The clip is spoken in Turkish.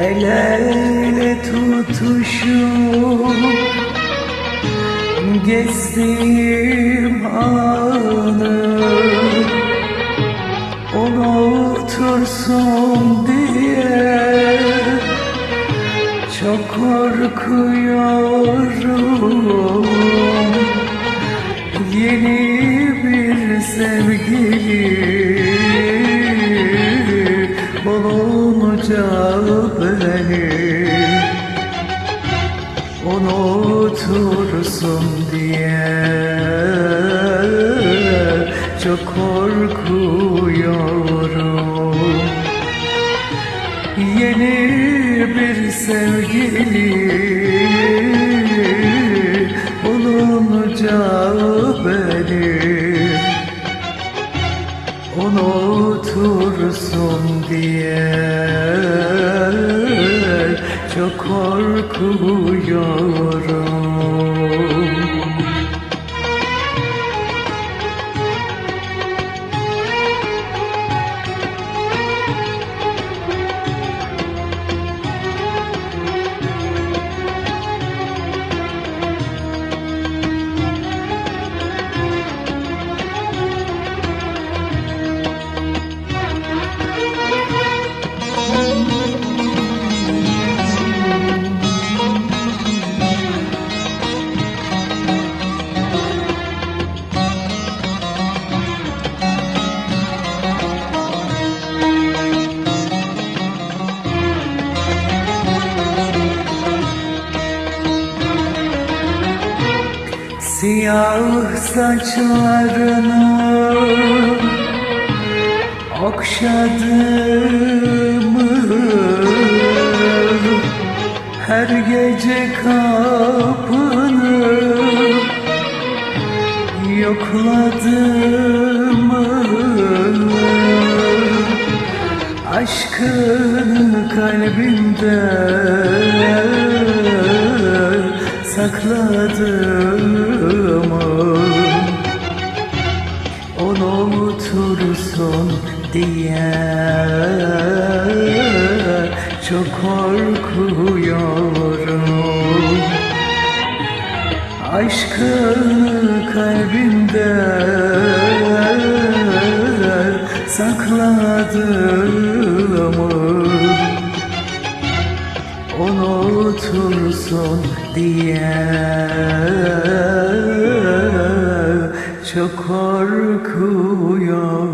El ele tutuşup Gezdiğim anı Unutursun diye Çok korkuyorum. Yeni bir sevgili bulunca beni unutursun diye çok korkuyorum. Yeni bir sevgili bulunca beni unutursun diye çok Siyah saçlarını okşadığımı Her gece kapını yokladığımı Aşkını kalbimde sakladığımı Unutursun diye çok korkuyorum. Aşkını kalbimde sakladığımı unutursun diye. Çok korkuyorum